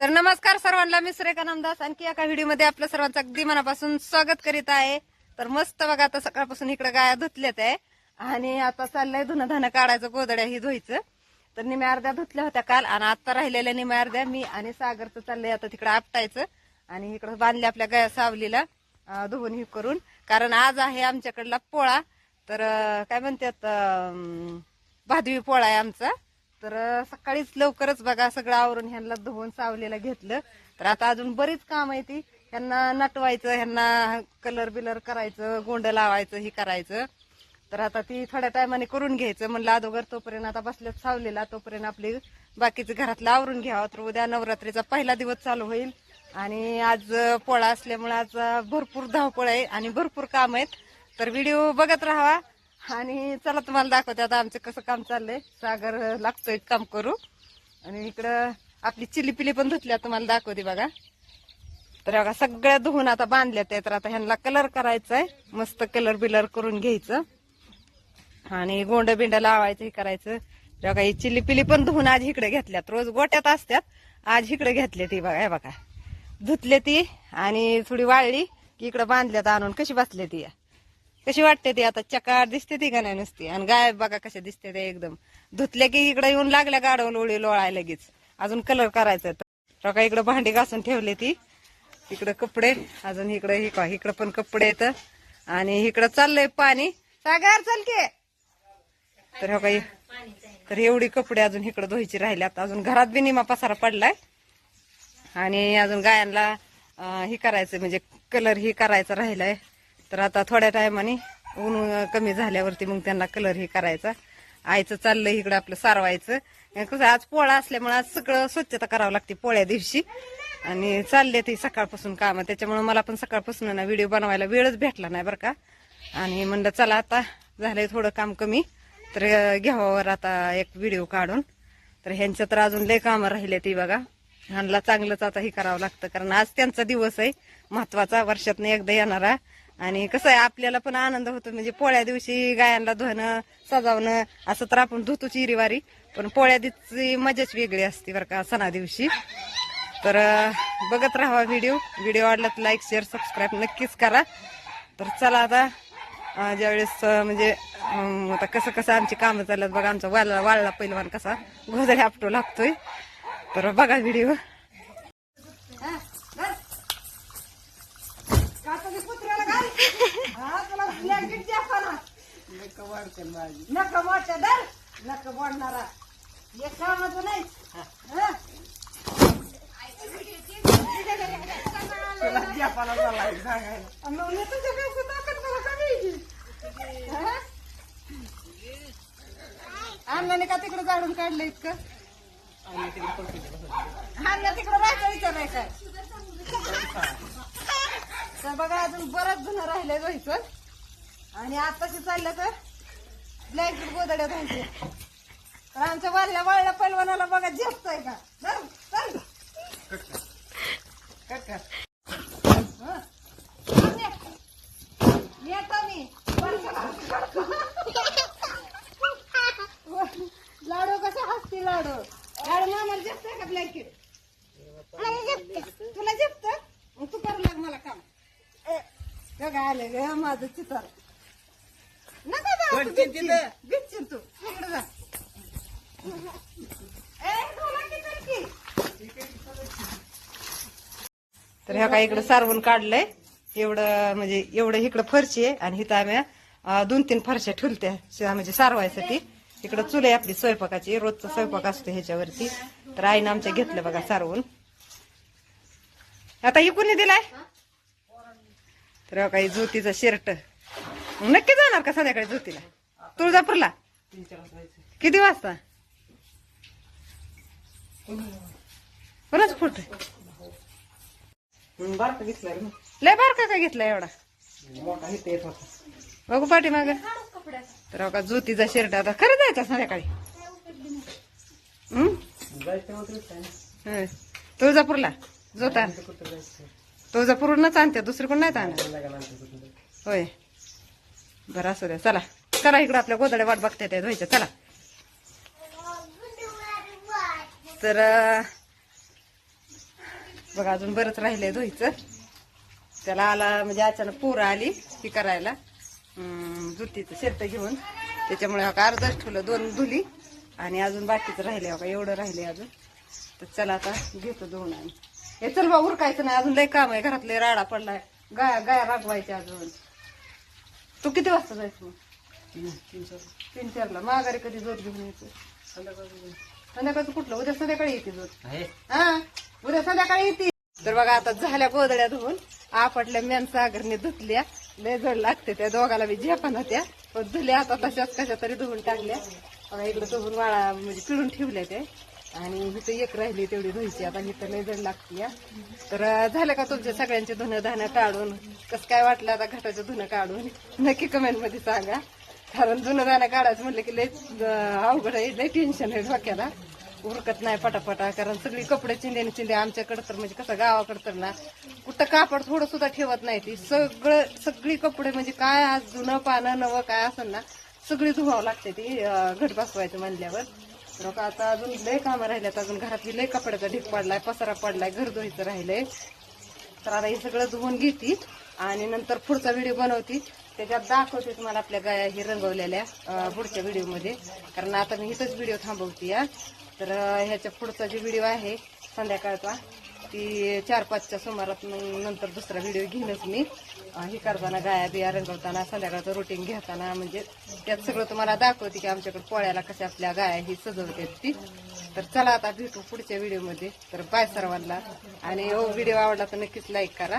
तर नमस्कार सर्वांना मी सुरेखा नामदास आणखी एका व्हिडिओमध्ये आपल्या सर्वांचं अगदी मनापासून स्वागत करीत आहे. तर मस्त बघा आता सकाळपासून इकडे गाया धुतल्यात आहे. आणि आता चाललंय धुणं धानं काढायचं गोदड्या ही धुवायचं. तर निम्या अर्ध्या धुतल्या होत्या काल आणि आता राहिलेल्या निम्या अर्ध्या मी आणि सागरचं चाललंय आता तिकडे आपटायचं. आणि इकडं बांधले आपल्या गाया सावलीला धुवून ही करून. कारण आज आहे आमच्याकडला पोळा. तर काय म्हणतात भादवी पोळा आहे आमचा. तर सकाळीच लवकरच बघा सगळं आवरून ह्यांना धुवून सावलीला घेतलं. तर आता अजून बरीच काम आहे ती. ह्यांना नटवायचं ह्यांना कलर बिलर करायचं गोंड लावायचं ही करायचं. तर आता ती थोड्या टायमाने करून घ्यायचं. म्हणलं अगोदर तोपर्यंत आता बसल्यात सावलेला तोपर्यंत आपली बाकीचं घरातलं आवरून घ्यावं. तर उद्या नवरात्रीचा पहिला दिवस चालू होईल. आणि आज पोळा असल्यामुळे आज भरपूर धावपळ आहे आणि भरपूर काम आहेत. तर व्हिडिओ बघत राहावा. आणि चला तुम्हाला दाखवते आता आमचं कसं काम चाललंय. सागर लागतोय काम करू. आणि इकडं आपली चिली पिली पण धुतल्या तुम्हाला दाखवते बघा. तर बघा सगळ्या धुवून आता बांधल्यात त्या तर आता ह्यांना कलर करायचा आहे मस्त कलर बिलर करून घ्यायचं. आणि गोंड बिंड लावायचं हे करायचं. तर बघा ही चिली पिली पण धुवून आज इकडे घेतल्यात. रोज गोट्यात असत्यात आज इकडे घेतल्या ती बघा हे बघा. धुतले ती आणि थोडी वाळली की इकडे बांधल्यात आणून. कशी बसले ती या कशी वाटते ती आता? चकार दिसते ती का नाही नुसती? आणि गाय बघा कशा दिसते ते एकदम. धुतल्या की इकडे येऊन लागल्या गाडवून लोळी लोळाय लगेच. अजून कलर करायचा तर. इकडे भांडी घासून ठेवली ती. इकडे कपडे. अजून इकडे इकडे पण कपडे येत. आणि इकडं चाललंय पाणी. सागर चल के. तर हो काही तर एवढी कपडे अजून इकडे धुवायची राहिल्यात अजून घरात बी निमा पसारा पडलाय. आणि अजून गायांना म्हणजे हे करायचं म्हणजे कलर ही करायचा राहिलाय. तर आता थोड्या टायमाने ऊन कमी झाल्यावरती मग त्यांना कलर हे करायचा. आईचं चाललं इकडं आपलं सारवायचं. कसं आज पोळा असल्यामुळे आज सगळं स्वच्छता करावं लागते पोळ्या दिवशी. आणि चालले ते सकाळपासून काम. त्याच्यामुळे मला पण सकाळपासून ना व्हिडिओ बनवायला वेळच भेटला नाही बरं का. आणि म्हणलं चला आता झालंय थोडं काम कमी. तर घ्यावावर आता एक व्हिडिओ काढून. तर ह्यांच्या तर अजून लय कामं राहिले ती बघा. ह्यांना चांगलंच आता हे करावं लागतं. कारण आज त्यांचा दिवस आहे महत्त्वाचा वर्षातनं एकदा येणारा. आणि कसं आहे आपल्याला पण आनंद होतो. म्हणजे पोळ्या दिवशी गायांना धुणं सजावणं असं तर आपण धुतो चिरीवारी पण पोळ्या दिवशी मजाच वेगळी असते बरं का सणा दिवशी. तर बघत राहा व्हिडिओ. व्हिडिओ आवडला तर लाईक शेअर सबस्क्राईब नक्कीच करा. तर चला आता ज्यावेळेस म्हणजे आता कसं कसं आमची कामं चालत बघा आमचा वाळला वाळला पहिलवान कसा गोदडी आपटो लागतोय. तर बघा व्हिडिओ. नका मोठ्या दर नका बोलणारा एक कामाचं नाही? मग मी तुझ्या कसं ताकद मला कमी की? हं? अण्णाने का तिकडे जाडून काढलं इतकं? अण्णा तिकडे राहायचं विचाराय काय? तर बघा अजून बरंच जुनं राहिलंय रोहिचं आणि आताशी चाललं तर ब्लँकेट गोदड्या धुवायचे तर आमच्या वाढल्या वाळल्या पैलवानाला बघा झेपतोय का? चल चल कट कर. हं? चल ये. येतो मी लाडू कसे हसते लाडू लाडू मामाला झेपतोय का ब्लँकेट तुला झेपत मग तू करू लाग मला काम बघा आले ग माझं चितर. नका जा तू बिच्छीन. बिच्छीन तू. इकडे जा. ए, ढोला की तर की. तर ह्या काय इकडे सारवून काढलंय. एवढं म्हणजे एवढं इकडं फरशी आहे आणि इथं आम्ही अं, दोन तीन फरशा ठेवत्या श- म्हणजे सारवायसाठी. इकडं चुल आहे आपली स्वयंपाकाची रोजचा स्वयंपाक असतो ह्याच्यावरती. तर आईनं आमच्या घेतलं बघा सारवून. आता ही कोणी दिलाय? तर काही ज्योतीचा शर्ट नक्की जाणार का संध्याकाळी ज्योतीला? तुळजापूरला? किती वाजता? कोणाच फोटो बारका घेतलाय ना लय बारका का घेतला एवढा? बघू पाठी माग. तर का ज्योतीचा शर्ट आता खरं जायचा संध्याकाळी. हं? काय. तुळजापूरला? जोता. कुठं जायचं तुळजापूरनच आणते दुसरीकडून नाही आणत. होय. बरं असू द्या. चला. चला इकडं आपल्या गोदड्या वाट बघता येते धुवायच्या चला. तर बघा अजून बरंच राहिलंय धुईचं त्याला आला म्हणजे अचानक पोरं आली ती करायला. जुतीचं शेत घेऊन. त्याच्यामुळे हो का अर्धच ठेवलं दोन धुली. आणि अजून बाकीचं राहिले हो का एवढं राहिले अजून. तर चला आता घेतो दोन आणि. हे चल बा उरकायचं नाही. अजून लय काम आहे. घरातले राडा पडलाय. गाया गाया रागवायच्या अजून. तू किती वाजता जायचं मग? तीन तीन चार तीन चारला. माघारी कधी जोत घेऊन यायचं? संध्याकाळी संध्याकाळचं कुठलं? उद्या संध्याकाळी येते जोत. हा? उद्या संध्याकाळी येते. तर बघा आता झाल्या गोदड्या धुवून. आपटल्या मेन सागरने धुतल्या. लय जड लागते त्या दोघाला बी झेपण होत्या पण धुल्या आता तशाच कशा तरी धुवून टाकल्या. इकडे धुवून वाळा म्हणजे पिळून ठेवल्या ते आणि इथं एक राहिली तेवढी धुयची आता इथं लय जड लागते या तर झालं का तुमच्या सगळ्यांचे धुणं धानं काढून? कसं काय वाटलं आता घटाचं धुणं काढून? नक्की कमेंटमध्ये सांगा. कारण जुनं गाणं काढायचं म्हटलं की लय अवघड आहे लय टेन्शन आहे डोक्याला. उरकत नाही पटापटा कारण सगळी कपडे चिंध्याने चिंधे आमच्याकडे तर म्हणजे कसं गावाकडे तर ना कुठं कापड थोडं सुद्धा ठेवत नाही ती. सगळं सगळी कपडे म्हणजे काय आज जुनं पानं नवं काय असं ना सगळी धुवावं लागते ती घट बसवायचं म्हणल्यावर. तर आता अजून लय कामं राहिल्यात. अजून घरातली लय कपड्याचा ढीक पडलाय पसारा पडलाय घर धुवायचं राहिलंय. तर आता हे सगळं धुवून घेते आणि नंतर पुढचा व्हिडिओ बनवते. त्याच्यात दाखवते तुम्हाला आपल्या गाया हे रंगवलेल्या पुढच्या व्हिडिओमध्ये. कारण आता मी इथंच व्हिडिओ थांबवते या तर ह्याच्या पुढचा जे व्हिडिओ आहे संध्याकाळचा ती चार पाचच्या सुमारात मग नंतर दुसरा व्हिडिओ घेईनच मी. हे करताना गाया बिया रंगवताना संध्याकाळचं रुटीन घेताना म्हणजे त्यात सगळं तुम्हाला दाखवते की आमच्याकडे पोळ्याला कशा आपल्या गाया ही सजवतात ती. तर चला आता भेटू पुढच्या व्हिडिओमध्ये तर बाय सर्वांना. आणि हो, व्हिडिओ आवडला तर नक्कीच लाईक करा.